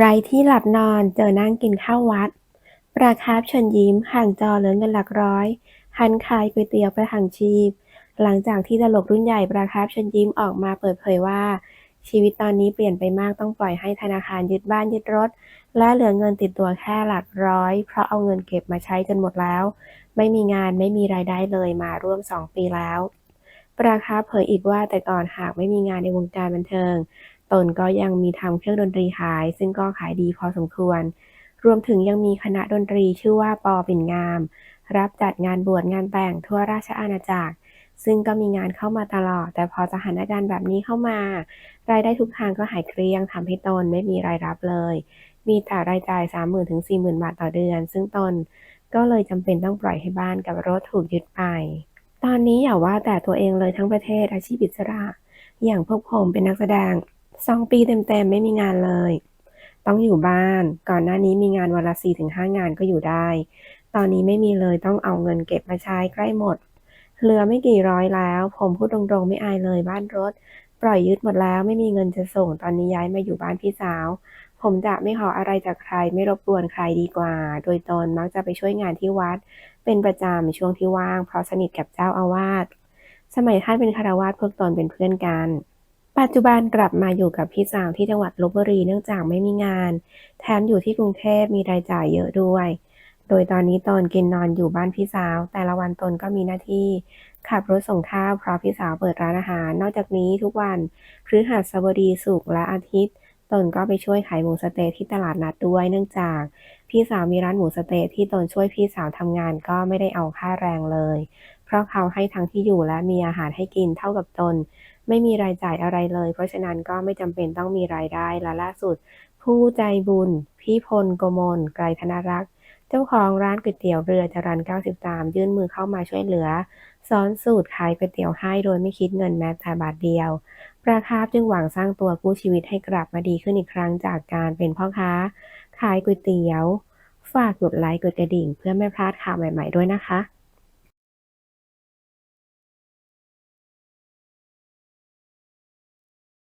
ไรท์ที่หลับนอนเจอนั่งกินข้าววัดปลาคาร์ฟเชิญยิ้มห่างจอเหลือเงินหลักร้อย หันขายก๋วยเตี๋ยวประทังชีพ หลังจากที่ตลกรุ่นใหญ่ปลาคาร์ฟเชิญยิ้มออกมาเปิดเผยว่า ชีวิตตอนนี้เปลี่ยนไปมากต้องปล่อยให้ธนาคารยึดบ้านยึดรถ และเหลือเงินติดตัวแค่หลักร้อย เพราะเอาเงินเก็บมาใช้จนหมดแล้ว ไม่มีงานไม่มีรายได้เลยมาร่วม 2 ปีแล้ว ปราคาร์ฟเผยอีกว่าแต่ก่อนหากไม่มีงานในวงการบันเทิง ตนก็ยังมีทำเครื่องดนตรีขาย ซึ่งก็ขายดีพอสมควร รวมถึงยังมีคณะดนตรีชื่อว่าปอปิ่นงาม รับจัดงานบวชงานแต่งทั่วราชอาณาจักร ซึ่งก็มีงานเข้ามาตลอด แต่พอสถานการณ์แบบนี้เข้ามา รายได้ทุกทางก็หายเกลี้ยงทำให้ตนไม่มีรายรับเลย มีแต่รายจ่าย 30,000ถึง40,000 บาทต่อเดือน ซึ่งตนก็เลยจำเป็นต้องปล่อยให้บ้านกับรถถูกยึดไป ตอนนี้อย่าว่าแต่ตัวเองเลยทั้งประเทศอาชีพอิสระ อย่างพวกผมเป็นนักแสดง สองปีเต็มๆไม่มีงานเลย ต้องอยู่บ้าน ก่อนหน้านี้มีงานวันละ4-5ถึงห้างานก็อยู่ได้ ตอนนี้ไม่มีเลยต้องเอาเงินเก็บมาใช้ใกล้หมด เหลือไม่กี่ร้อยแล้ว ผมพูดตรงๆไม่อายเลยบ้านรถ ปล่อยยึดหมดแล้วไม่มีเงินจะส่งตอนนี้ย้ายมาอยู่บ้านพี่สาว ผมจะไม่ขออะไรจากใครไม่รบกวนใครดีกว่า โดยตนมักจะไปช่วยงานที่วัด เป็นประจำช่วงที่ว่างเพราะสนิทกับเจ้าอาวาส สมัยท่านเป็นคารวาสพวกตนเป็นเพื่อนกัน ปัจจุบันกลับมาอยู่กับพี่สาวที่จังหวัดลบบุรีเนื่องจากไม่มีงาน แถมอยู่ที่กรุงเทพมีรายจ่ายเยอะด้วย โดยตอนนี้ตนกินนอนอยู่บ้านพี่สาว แต่ละวันตนก็มีหน้าที่ ขับรถส่งข้าวเพราะพี่สาวเปิดร้านอาหาร นอกจากนี้ทุกวันพฤหัสบดีศุกร์และอาทิตย์ ตนก็ไปช่วยขายหมูสเต๊ะที่ตลาดนัดด้วย เนื่องจาก พี่สาวมีร้านหมูสเต๊ะที่ตนช่วยพี่สาวทำงานก็ไม่ได้เอาค่าแรงเลย เพราะเขาให้ทั้งที่อยู่และมีอาหารให้กินเท่ากับตน ไม่มีรายจ่ายอะไรเลย เพราะฉะนั้นก็ไม่จำเป็นต้องมีรายได้และล่าสุด ผู้ใจบุญ พี่พลโกมลไกรธนรักษ์เจ้าของร้านก๋วยเตี๋ยวเรือจรัญ93 ยื่นมือเข้ามาช่วยเหลือ สอนสูตรขายก๋วยเตี๋ยวให้โดยไม่คิดเงินแม้แต่บาทเดียว ปราคาร์ฟจึงหวังสร้างตัวกู้ชีวิตให้กลับมาดีขึ้นอีกครั้งจากการเป็นพ่อค้า ขายก๋วยเตี๋ยว ฝากกดไลค์กดกระดิ่ง เพื่อไม่พลาดข่าวใหม่ ๆด้วยนะคะ